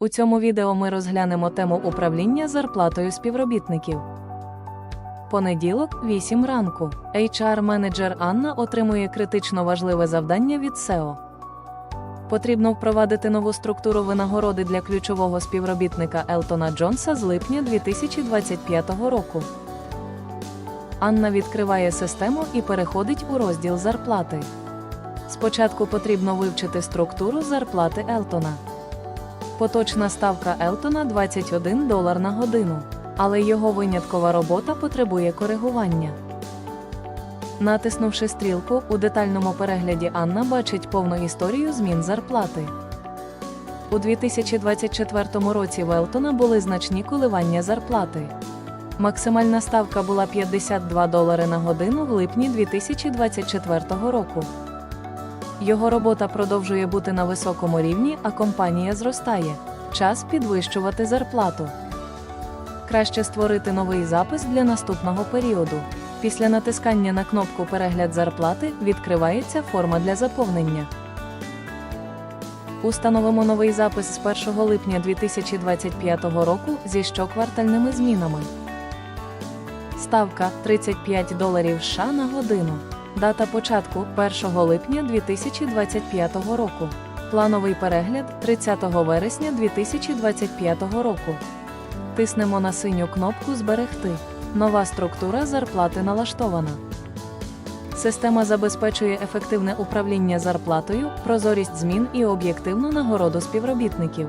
У цьому відео ми розглянемо тему управління зарплатою співробітників. Понеділок, 8 ранку. HR-менеджер Анна отримує критично важливе завдання від SEO. Потрібно впровадити нову структуру винагороди для ключового співробітника Елтона Джонса з липня 2025 року. Анна відкриває систему і переходить у розділ зарплати. Спочатку потрібно вивчити структуру зарплати Елтона. Поточна ставка Елтона 21 долар на годину, але його виняткова робота потребує коригування. Натиснувши стрілку, у детальному перегляді Анна бачить повну історію змін зарплати. У 2024 році в Елтона були значні коливання зарплати. Максимальна ставка була 52 долари на годину в липні 2024 року. Його робота продовжує бути на високому рівні, а компанія зростає. Час підвищувати зарплату. Краще створити новий запис для наступного періоду. Після натискання на кнопку Перегляд зарплати відкривається форма для заповнення. Установимо новий запис з 1 липня 2025 року зі щоквартальними змінами. Ставка 35 доларів США на годину. Дата початку 1 липня 2025 року. Плановий перегляд 30 вересня 2025 року. Тиснемо на синю кнопку Зберегти. Нова структура зарплати налаштована. Система забезпечує ефективне управління зарплатою, прозорість змін і об'єктивну нагороду співробітників.